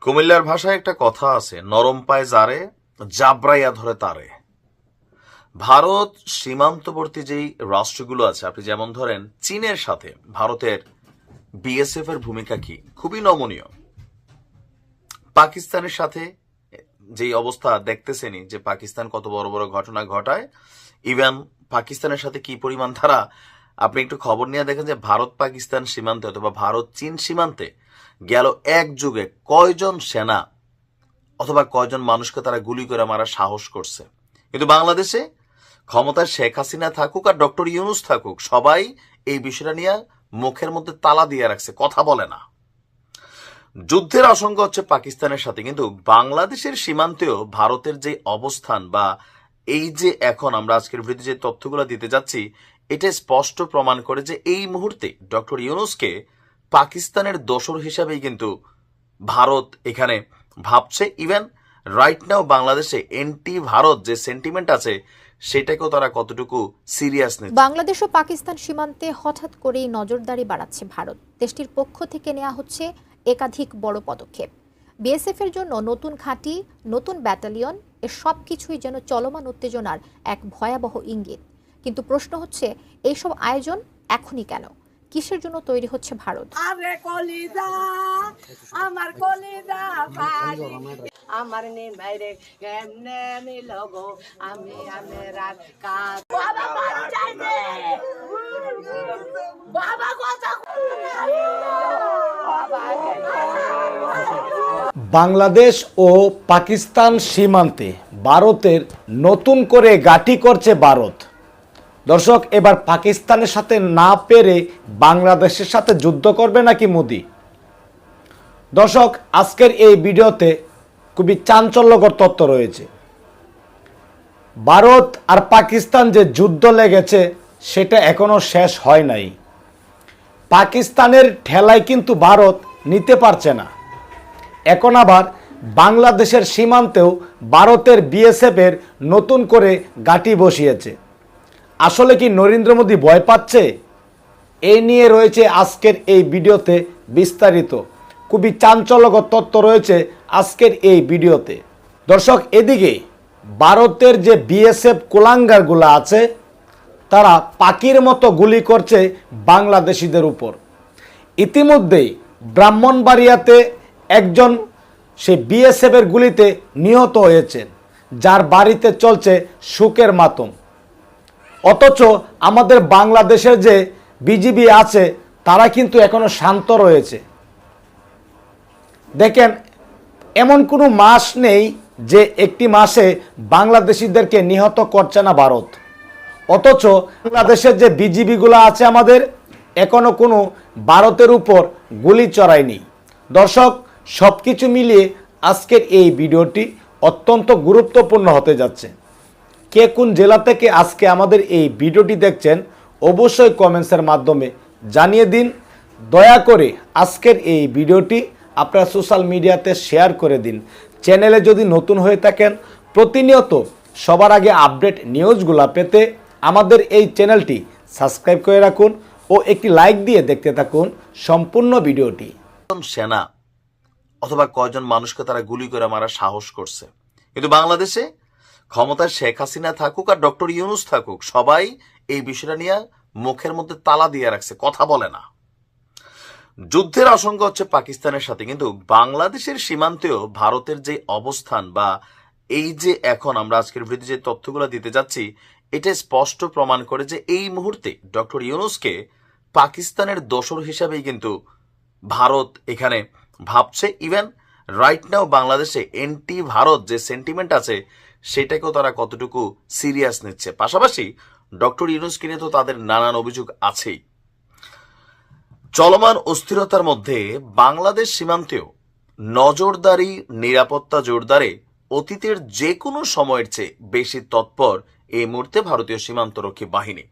কুমিল্লার ভাষায় একটা কথা আছে, নরম পায় যারে, জাবরাইয়া ধরে তারে। ভারত সীমান্তবর্তী যেই রাষ্ট্রগুলো আছে, আপনি যেমন ধরেন চীনের সাথে, ভারতের বিএসএফ এর ভূমিকা কি? খুবই নমনীয়। পাকিস্তানের সাথে যেই অবস্থা দেখতেছেনি যে পাকিস্তান কত বড় বড় ঘটনা ঘটায়, ইভেন পাকিস্তানের সাথে কি পরিমাণ তারা আপনি একটু খবর নিয়ে দেখেন যে ভারত পাকিস্তান সীমান্তে অথবা ভারত চীন সীমান্তে গেল এক যুগে কয়জন সেনা অথবা কয়জন মানুষকে তারা গুলি করে মারা সাহস করছে। কিন্তু বাংলাদেশে ক্ষমতায় শেখ হাসিনা থাকুক আর ডক্টর ইউনুস থাকুক, সবাই এই বিষয়টা নিয়ে মুখের মধ্যে তালা দিয়ে রাখছে, কথা বলে না। যুদ্ধের আশঙ্কা হচ্ছে পাকিস্তানের সাথে, কিন্তু বাংলাদেশের সীমান্তেও ভারতের যে অবস্থান বা এই যে এখন আমরা আজকের ভিডিওতে যে তথ্যগুলো দিতে যাচ্ছি এটা স্পষ্ট প্রমাণ করে যে এই মুহূর্তে ডক্টর ইউনুসকে পাকিস্তানের দোসর হিসাবেই কিন্তু ভারত এখানে ভাবছে। ইভেন রাইট নাও বাংলাদেশে এন্টি ভারত যে সেন্টিমেন্ট আছে, সেটাকেও তারা কতটুকু সিরিয়াস নিচ্ছে? বাংলাদেশ ও পাকিস্তান সীমান্তে হঠাৎ করেই নজরদারি বাড়াচ্ছে ভারত। দেশটির পক্ষ থেকে নেওয়া হচ্ছে একাধিক বড় পদক্ষেপ। বিএসএফ এর জন্য নতুন ঘাঁটি, নতুন ব্যাটালিয়ন এ সব কিছুই যেন চলমান উত্তেজনার এক ভয়াবহ ইঙ্গিত। কিন্তু প্রশ্ন হচ্ছে এইসব আয়োজন এখনই কেন? কিসের জন্য তৈরি হচ্ছে ভারত? আরে কলিজা আমার কলিজা আমার নিমাইরে কেমনে মিলগো আমি আমি রাত কাজ বাবা বাড়ি যাইতে। বাবা কথা বাংলাদেশ ও পাকিস্তান সীমান্তে ভারতের নতুন করে গাঠি করছে ভারত। দর্শক, এবার পাকিস্তানের সাথে না পেরে বাংলাদেশের সাথে যুদ্ধ করবে নাকি মোদি? দর্শক, আজকের এই ভিডিওতে খুবই চাঞ্চল্যকর তথ্য রয়েছে। ভারত আর পাকিস্তান যে যুদ্ধ লেগেছে, সেটা এখনও শেষ হয় নাই। পাকিস্তানের ঠেলায় কিন্তু ভারত নিতে পারছে না। এখন আবার বাংলাদেশের সীমান্তেও ভারতের বিএসএফের নতুন করে গাঁটি বসিয়েছে। আসলে কি নরেন্দ্র মোদী ভয় পাচ্ছে? এই নিয়ে রয়েছে আজকের এই ভিডিওতে বিস্তারিত। খুবই চাঞ্চল্যকর তত্ত্ব রয়েছে আজকের এই ভিডিওতে। দর্শক, এদিকে ভারতের যে বিএসএফ কুলাঙ্গারগুলো আছে, তারা পাখির মতো গুলি করছে বাংলাদেশিদের উপর। ইতিমধ্যেই ব্রাহ্মণবাড়িয়াতে একজন, সে বিএসএফের গুলিতে নিহত হয়েছেন, যার বাড়িতে চলছে সুখের মাতম। অথচ আমাদের বাংলাদেশের যে বিজিবি আছে, তারা কিন্তু এখনও শান্ত রয়েছে। দেখেন, এমন কোনো মাস নেই যে একটি মাসে বাংলাদেশিদেরকে নিহত করছে না ভারত। অথচ বাংলাদেশের যে বিজিবিগুলো আছে আমাদের, এখনও কোনো ভারতের উপর গুলি চড়ায়নি। দর্শক সব কিছু মিলিয়ে আজকের এই ভিডিওটি অত্যন্ত গুরুত্বপূর্ণ হতে যাচ্ছে। কে কোন জেলা থেকে আজকে আমাদের এই ভিডিওটি দেখছেন, অবশ্যই কমেন্টসের মাধ্যমে জানিয়ে দিন। দয়া করে আজকের এই ভিডিওটি আপনারা সোশ্যাল মিডিয়াতে শেয়ার করে দিন। চ্যানেলে যদি নতুন হয়ে থাকেন, প্রতিনিয়ত সবার আগে আপডেট নিউজগুলো পেতে আমাদের এই চ্যানেলটি সাবস্ক্রাইব করে রাখুন ও একটি লাইক দিয়ে দেখতে থাকুন সম্পূর্ণ ভিডিওটি। সেনা অথবা কয়জন মানুষকে তারা গুলি করে মারার সাহস করছে। কিন্তু বাংলাদেশে ক্ষমতায় শেখ হাসিনা থাকুক আর ডক্টর ইউনুস থাকুক, সবাই এই বিষয়টা নিয়ে মুখের মধ্যে তালা দিয়ে রাখছে, কথা বলে না। যুদ্ধের আশঙ্কা হচ্ছে পাকিস্তানের সাথে, কিন্তু বাংলাদেশের সীমান্তেও ভারতের যে অবস্থান বা এই যে এখন আমরা আজকের ভিডিওতে যে তথ্যগুলো দিতে যাচ্ছি, এটা স্পষ্ট প্রমাণ করে যে এই মুহূর্তে ডক্টর ইউনুসকে পাকিস্তানের দোসর হিসাবেই কিন্তু ভারত এখানে ভাবছে। ইভেন রাইট নাও বাংলাদেশে এন্টি ভারত যে সেন্টিমেন্ট আছে সেটাকেও তারা কতটুকু সিরিয়াস নিচ্ছে। পাশাপাশি ডক্টর ইউনুসকে নিয়ে তো তাদের নানান অভিযোগ আছেই। চলমান অস্থিরতার মধ্যে বাংলাদেশ সীমান্তেও নজরদারি, নিরাপত্তা জোরদারে অতীতের যে কোনো সময়ের চেয়ে বেশি তৎপর এই মুহূর্তে ভারতীয় সীমান্তরক্ষী বাহিনী।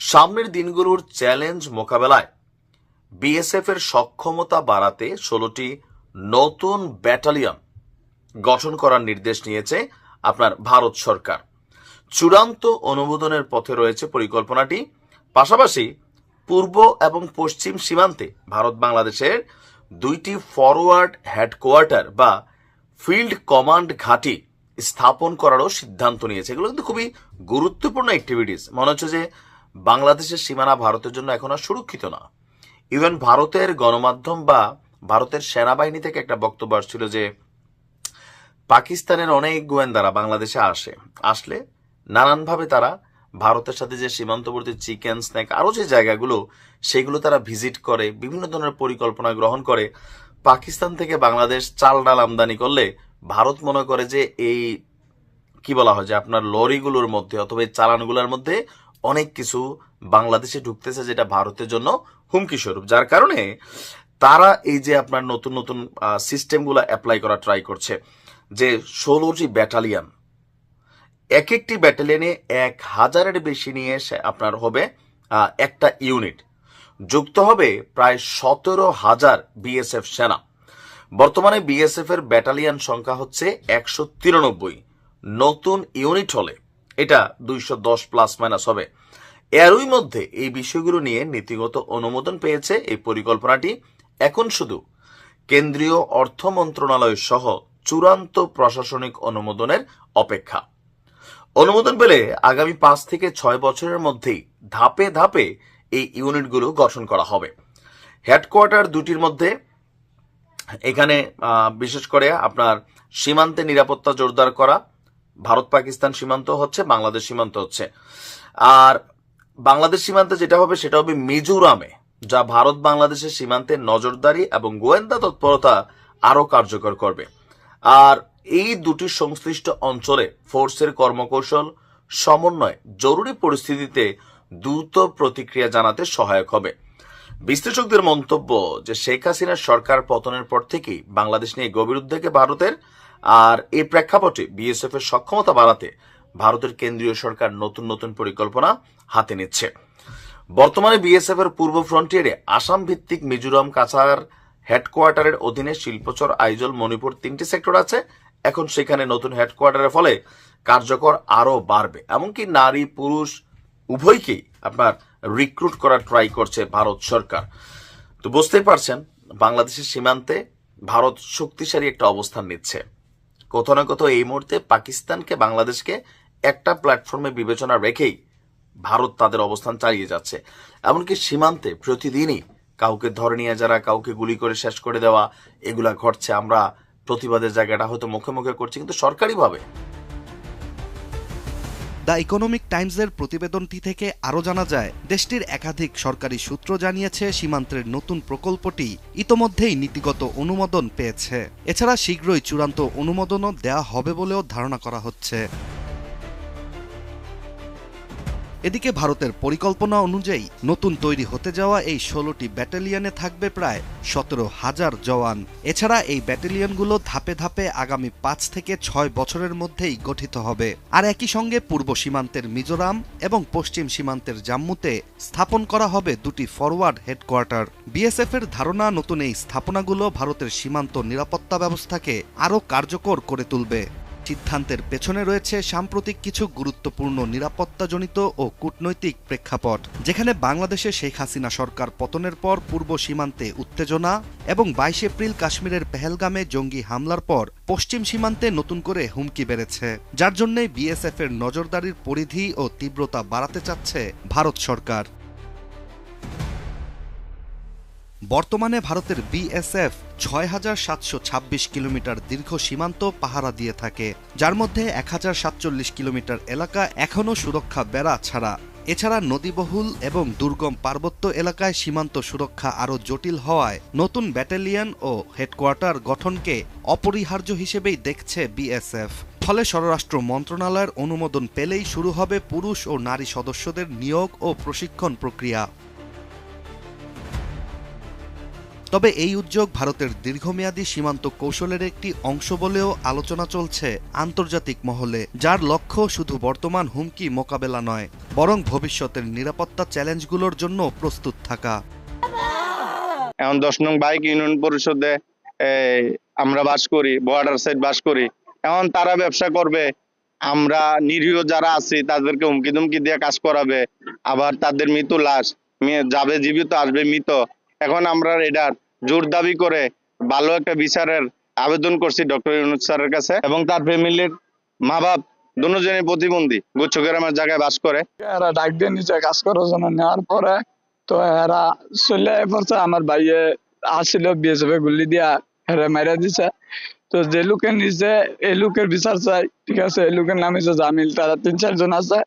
সামনের দিনগুলোর চ্যালেঞ্জ মোকাবেলায় বিএসএফ এর সক্ষমতা বাড়াতে ষোলোটি নতুন ব্যাটালিয়ন গঠন করার নির্দেশ নিয়েছে আপনার ভারত সরকার। চূড়ান্ত অনুমোদনের পথে রয়েছে পরিকল্পনাটি। পাশাপাশি পূর্ব এবং পশ্চিম সীমান্তে ভারত বাংলাদেশের দুইটি ফরওয়ার্ড হেডকোয়ার্টার বা ফিল্ড কমান্ড ঘাঁটি স্থাপন করারও সিদ্ধান্ত নিয়েছে। এগুলো কিন্তু খুবই গুরুত্বপূর্ণ অ্যাক্টিভিটিস মনে হচ্ছে যে বাংলাদেশের সীমানা ভারতের জন্য এখন আর সুরক্ষিত না। ইভেন ভারতের গণমাধ্যম বা ভারতের সেনাবাহিনী থেকে একটা বক্তব্য আসছিল যে পাকিস্তানের অনেক গোয়েন্দারা বাংলাদেশে আসে। আসলে নানানভাবে তারা ভারতের সাথে যে সীমান্তবর্তী চিকেন, স্ন্যাক, আরও যে জায়গাগুলো, সেগুলো তারা ভিজিট করে, বিভিন্ন ধরনের পরিকল্পনা গ্রহণ করে। পাকিস্তান থেকে বাংলাদেশ চাল ডাল আমদানি করলে ভারত মনে করে যে এই, কি বলা হয় যে আপনার লরিগুলোর মধ্যে অথবা এই চালানগুলোর মধ্যে অনেক কিছু বাংলাদেশে ঢুকতেছে যেটা ভারতের জন্য হুমকি স্বরূপ। যার কারণে তারা এই যে আপনার নতুন নতুন সিস্টেমগুলো অ্যাপ্লাই করা ট্রাই করছে। যে ষোলোটি ব্যাটালিয়ন এক একটি ব্যাটালিয়নে এক হাজারের বেশি নিয়ে এসে আপনার হবে একটা ইউনিট। যুক্ত হবে প্রায় সতেরো হাজার বিএসএফ সেনা। বর্তমানে বিএসএফ এর ব্যাটালিয়ন সংখ্যা হচ্ছে একশো তিরানব্বই। নতুন ইউনিট হলে এটা দুইশো দশ প্লাস মাইনাস হবে। এরই মধ্যে এই বিষয়গুলো নিয়ে নীতিগত অনুমোদন পেয়েছে এই পরিকল্পনাটি। এখন শুধু কেন্দ্রীয় অর্থ মন্ত্রণালয় সহ চূড়ান্ত প্রশাসনিক অনুমোদনের অপেক্ষা। অনুমোদন পেলে আগামী পাঁচ থেকে ছয় বছরের মধ্যেই ধাপে ধাপে এই ইউনিটগুলো গঠন করা হবে। হেডকোয়ার্টার দুটির মধ্যে এখানে বিশেষ করে আপনার সীমান্তে নিরাপত্তা জোরদার করা, ভারত পাকিস্তান সীমান্ত হচ্ছে, বাংলাদেশ সীমান্ত হচ্ছে। আর বাংলাদেশ সীমান্তে যেটা হবে সেটা হবে মিজোরামে, যা ভারত বাংলাদেশের সীমান্তে নজরদারি এবং গোয়েন্দা তৎপরতা আরও কার্যকর করবে। আর এই দুটি সংশ্লিষ্ট অঞ্চলে ফোর্সের কর্মকৌশল, সমন্বয়, জরুরি পরিস্থিতিতে দ্রুত প্রতিক্রিয়া জানাতে সহায়ক হবে। বিশ্লেষকদের মন্তব্য যে শেখ হাসিনার সরকার পতনের পর থেকেই বাংলাদেশ নিয়ে গভীর উদ্বেগে ভারতের, আর এই প্রেক্ষাপটে বিএসএফ এর সক্ষমতা বাড়াতে ভারতের কেন্দ্রীয় সরকার নতুন নতুন পরিকল্পনা হাতে নিচ্ছে। বর্তমানে বিএসএফ এর পূর্ব ফ্রন্টিয়ারে আসাম ভিত্তিক মিজোরাম কাছার হেডকোয়ার্টারের অধীনে শিল্পচর আইজল মণিপুর তিনটি সেক্টর আছে। এখন সেখানে নতুন হেডকোয়ার্টারের ফলে কার্যকর আরও বাড়বে। এমনকি নারী, পুরুষ, উভয়কেই আপনার রিক্রুট করার ট্রাই করছে ভারত সরকার। তো বুঝতেই পারছেন, বাংলাদেশের সীমান্তে ভারত শক্তিশালী একটা অবস্থান নিচ্ছে। কোথাও না কোথাও এই মুহূর্তে পাকিস্তানকে, বাংলাদেশকে একটা প্ল্যাটফর্মে বিবেচনা রেখেই ভারত তাদের অবস্থান চালিয়ে যাচ্ছে। এমনকি সীমান্তে প্রতিদিনই কাউকে ধরে নিয়ে যারা, কাউকে গুলি করে শেষ করে দেওয়া, এগুলা ঘটছে। আমরা প্রতিবাদের জায়গাটা হয়তো মুখে মুখে করছি, কিন্তু সরকারিভাবে। দ্য ইকোনমিক টাইমসের প্রতিবেদনটি থেকে আরও জানা যায়, দেশটির একাধিক সরকারি সূত্র জানিয়েছে, সীমান্তের নতুন প্রকল্পটি ইতোমধ্যেই নীতিগত অনুমোদন পেয়েছে। এছাড়া শীঘ্রই চূড়ান্ত অনুমোদনও দেওয়া হবে বলেও ধারণা করা হচ্ছে। এদিকে ভারতের পরিকল্পনা অনুযায়ী নতুন তৈরি হতে যাওয়া এই ষোলোটি ব্যাটালিয়নে থাকবে প্রায় সতেরো হাজার জওয়ান। এছাড়া এই ব্যাটালিয়নগুলো ধাপে ধাপে আগামী পাঁচ থেকে ছয় বছরের মধ্যেই গঠিত হবে। আর একই সঙ্গে পূর্ব সীমান্তের মিজোরাম এবং পশ্চিম সীমান্তের জাম্মুতে স্থাপন করা হবে দুটি ফরওয়ার্ড হেডকোয়ার্টার। বিএসএফ এর ধারণা নতুন এই স্থাপনাগুলো ভারতের সীমান্ত নিরাপত্তা ব্যবস্থাকে আরও কার্যকর করে তুলবে। সিদ্ধান্তের পেছনে রয়েছে সাম্প্রতিক কিছু গুরুত্বপূর্ণ নিরাপত্তাজনিত ও কূটনৈতিক প্রেক্ষাপট, যেখানে বাংলাদেশে শেখ হাসিনা সরকার পতনের পর পূর্ব সীমান্তে উত্তেজনা এবং বাইশ এপ্রিল কাশ্মীরের পেহেলগামে জঙ্গি হামলার পর পশ্চিম সীমান্তে নতুন করে হুমকি বেড়েছে, যার জন্যে বিএসএফ এর নজরদারির পরিধি ও তীব্রতা বাড়াতে চাচ্ছে ভারত সরকার। বর্তমানে ভারতের বিএসএফ ছয় হাজার সাতশো ছাব্বিশ কিলোমিটার দীর্ঘ সীমান্ত পাহারা দিয়ে থাকে, যার মধ্যে এক হাজার সাতচল্লিশ কিলোমিটার এলাকা এখনও সুরক্ষা বেড়া ছাড়া। এছাড়া নদীবহুল এবং দুর্গম পার্বত্য এলাকায় সীমান্ত সুরক্ষা আরও জটিল হওয়ায় নতুন ব্যাটালিয়ন ও হেডকোয়ার্টার গঠনকে অপরিহার্য হিসেবেই দেখছে বিএসএফ। ফলে স্বরাষ্ট্র মন্ত্রণালয়ের অনুমোদন পেলেই শুরু হবে পুরুষ ও নারী সদস্যদের নিয়োগ ও প্রশিক্ষণ প্রক্রিয়া। তবে এই উদ্যোগ ভারতের দীর্ঘমেয়াদী সীমান্ত কৌশলের একটি অংশ বলেও আলোচনা চলছে আন্তর্জাতিক মহলে, যার লক্ষ্য শুধু বর্তমান হুমকি মোকাবেলা নয়, বরং ভবিষ্যতের নিরাপত্তা চ্যালেঞ্জগুলোর জন্য প্রস্তুত থাকা। এখন দশ নং বাইক ইউনিয়ন পরিষদে আমরা বাস করি বর্ডার সাইড বাস করি। এখন তারা ব্যবসা করবে, আমরা নিরীহ যারা আছি, তাদেরকে হুমকি ধুমকি দিয়ে কাজ করাবে। আবার তাদের মৃত লাশ যাবে, জীবিত, আসবে মৃত। এখন আমরা এটার জোর দাবি করে ভালো একটা বিচারের আবেদন করছি ডক্টর ইউনুস স্যারের কাছে এবং তার ফ্যামিলির মা বাপ দুজনেই প্রতিবন্ধী। গুচ্ছগ্রামের জায়গায় বাস করে। এরা ডাক দিয়ে নিচে কাজ করার জন্য নেওয়ার পরে তো এরা চলে পড়ছে আমার ভাইয়ে আসছিল, বিএসএফ গুলি দিয়া হেরে মাইরা দিছে। তো যে লোকের নিচে এই লোকের বিচার চাই ঠিক আছে, এই লোকের নাম হচ্ছে জামিল, তারা তিন চারজন আছে।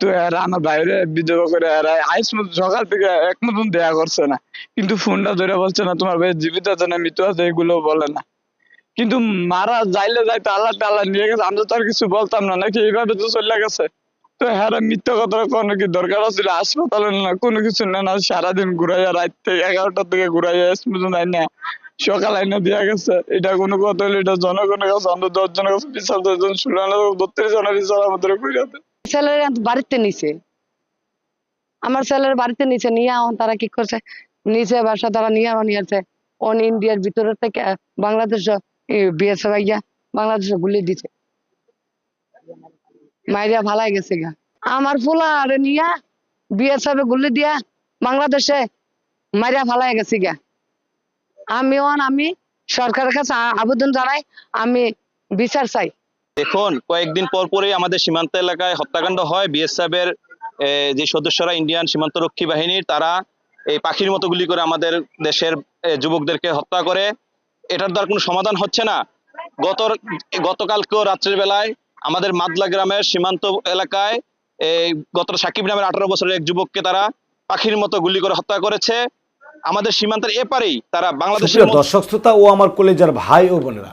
তো এরা আমার বাইরে বিদ্রোহ করে এরা আইস সকাল থেকে এক মতন দেয়া করছে না। কিন্তু ফোনটা ধরে বলছে না, তোমার ভাই জীবিত আছে না মৃত আছে এগুলো বলে না। কিন্তু মারা যাইলে যাইতে আল্লাহ টাল্লাহ নিয়ে গেছে, আমরা তো আর কিছু বলতাম না, নাকি এইভাবে তো চলে গেছে। তো হ্যাঁ মিথ্যা কথা কোনো কি দরকার ছিল হাসপাতালে না, কোনো কিছু না না, সারাদিন ঘুরাইয়া রাত থেকে এগারোটার থেকে ঘুরাইয়া পর্যন্ত আইনা সকাল আইনা দিয়া গেছে। এটা কোনো কথা হলো এটা জনগণের কাছে আমরা দশ জনের কাছে বিচার দশজন শুনানো বত্রিশ জনের বিচার আমাদের কইরাতে ছেলের বাড়িতে নিছে। আমার ছেলের বাড়িতে নিচে নিয়ে তারা কি করছে? নিচে বাসা তারা নিয়ে নিয়ে আসছে। অন ইন্ডিয়ার ভিতরে থেকে বাংলাদেশ বিএসএফ আইয়া বাংলাদেশে গুলি দিছে। মাইরিয়া ভালাই গেছে গা। আমার ফুলা আরে নিয়া বিএসএফ গুলি দিয়া বাংলাদেশে মাইরিয়া ভালাই গেছে গা। আমি আমি সরকারের কাছে আবেদন জানাই, আমি বিচার চাই। দেখুন, কয়েকদিন পর পরই আমাদের সীমান্ত এলাকায় হত্যাকাণ্ড হয়। বিএসএফ এর যে সদস্যরা ইন্ডিয়ান সীমান্ত রক্ষী বাহিনীর, তারা এই পাখির মতো গুলি করে আমাদের দেশের যুবকদেরকে হত্যা করে। এটার দ্বারা কোনো সমাধান হচ্ছে না। গত, গতকালকেও রাত্রের বেলায় আমাদের মাদলা গ্রামের সীমান্ত এলাকায় এই গত সাকিব নামের আঠারো বছরের এক যুবককে তারা পাখির মতো গুলি করে হত্যা করেছে। আমাদের সীমান্তের এপারেই তারা বাংলাদেশের দর্শক, শ্রোতা ও আমার কলেজার ভাই ও বোনেরা